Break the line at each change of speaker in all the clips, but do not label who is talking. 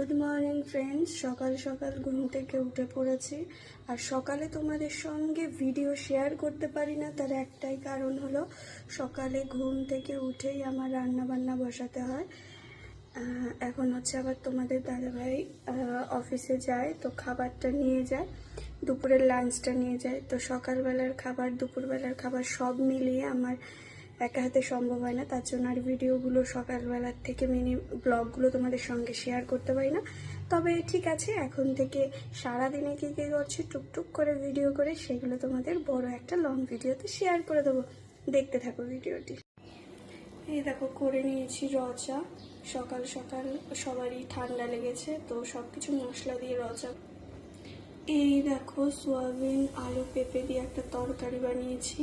Good morning friends সকাল সকাল ঘুম থেকে উঠে পড়েছি। আর সকালে তোমাদের সঙ্গে ভিডিও শেয়ার করতে পারি না, তার একটাই কারণ হলো সকালে ঘুম থেকে উঠেই আমার রান্না বান্না বসাতে হয়। এখন হচ্ছে আবার তোমাদের দাদাভাই অফিসে যায়, তো খাবারটা নিয়ে যায়, দুপুরের লাঞ্চটা নিয়ে যায়। তো সকালবেলার খাবার, দুপুরবেলার খাবার সব মিলিয়ে আমার একা হাতে সম্ভব হয় না। তার জন্য আর ভিডিওগুলো সকালবেলার থেকে মিনি ব্লগগুলো তোমাদের সঙ্গে শেয়ার করতে পারি না। তবে ঠিক আছে, এখন থেকে সারাদিনে কী কী করছি, টুকটুক করে ভিডিও করে, সেগুলো তোমাদের বড় একটা লং ভিডিওতে শেয়ার করে দেবো। দেখতে থাকো ভিডিওটি। এই দেখো, করে নিয়েছি রচা সকাল সকাল সবারই ঠান্ডা লেগেছে, তো সব কিছু মশলা দিয়ে রচা এই দেখো, সোয়াবিন, আলু, পেঁপে দিয়ে একটা তরকারি বানিয়েছি।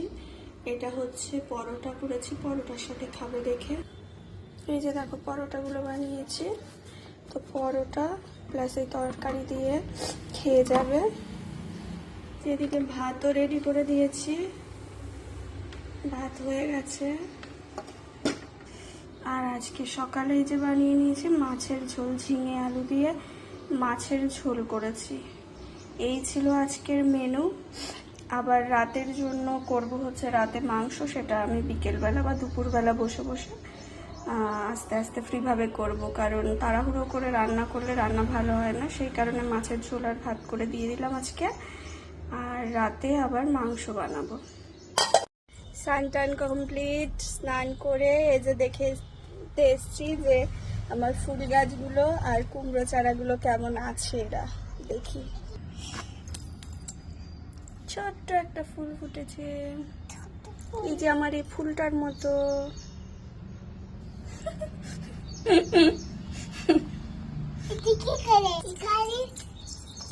এটা হচ্ছে পরোটা করেছি, পরোটার সাথে খাবে দেখে। এই যে দেখো, পরোটাগুলো বানিয়েছি। তো পরোটা প্লাস এই তরকারি দিয়ে খেয়ে যাবে। এদিকে ভাতও রেডি করে দিয়েছি। ভাত হয়ে গেছে। আর আজকে সকালে এই যে বানিয়ে নিয়েছি, মাছের ঝোল, ঝিঙে আলু দিয়ে মাছের ঝোল করেছি। এই ছিল আজকের মেনু আবার রাতের জন্য করব হচ্ছে রাতে মাংস, সেটা আমি বিকেলবেলা বা দুপুরবেলা বসে বসে আস্তে আস্তে ফ্রিভাবে করব। কারণ তাড়াহুড়ো করে রান্না করলে রান্না ভালো হয় না, সেই কারণে মাছের ঝোল আর ভাত করে দিয়ে দিলাম আজকে। আর রাতে আবার মাংস বানাবো। স্নান টান কমপ্লিট স্নান করে এই যে দেখে এসছি যে আমার ফুল গাছগুলো আর কুমড়ো চারাগুলো কেমন আছে এরা, দেখি। ছোট্ট একটা ফুল ফুটেছে। এই যে আমার এই ফুলটার মতো।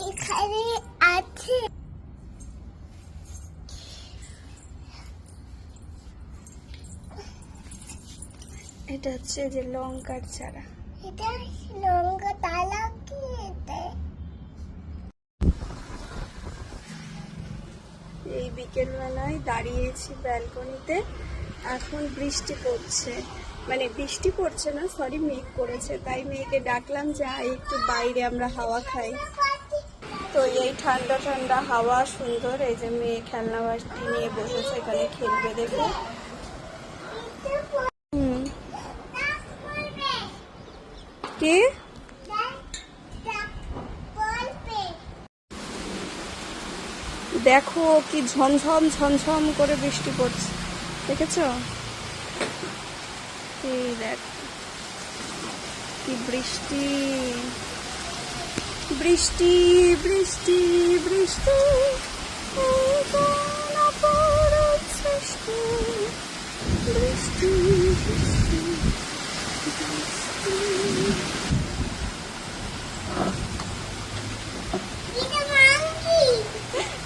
এখানে আছে।
এটা হচ্ছে যে লঙ্কার চারা।
এটা লঙ্কা তালা কি এটা
এই বিকেলবেলায় দাঁড়িয়েছি ব্যালকনিতে। এখন বৃষ্টি পড়ছে। মানে বৃষ্টি পড়ছে না সরি মেঘ করেছে। তাই মেয়েকে ডাকলাম যে একটু বাইরে আমরা হাওয়া খাই। তো এই ঠান্ডা ঠান্ডা হাওয়া সুন্দর। এই যে মেয়ে খেলনা বাসটি নিয়ে বসেছে, এখানে খেলবে দেখো। কি? দেখো কি ঝমঝম ঝমঝম করে বৃষ্টি পড়ছে। দেখেছ? এই দেখ, কি বৃষ্টি। বৃষ্টি বৃষ্টি বৃষ্টি বৃষ্টি বৃষ্টি বৃষ্টি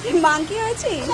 এটা মাংকি হয়েছিস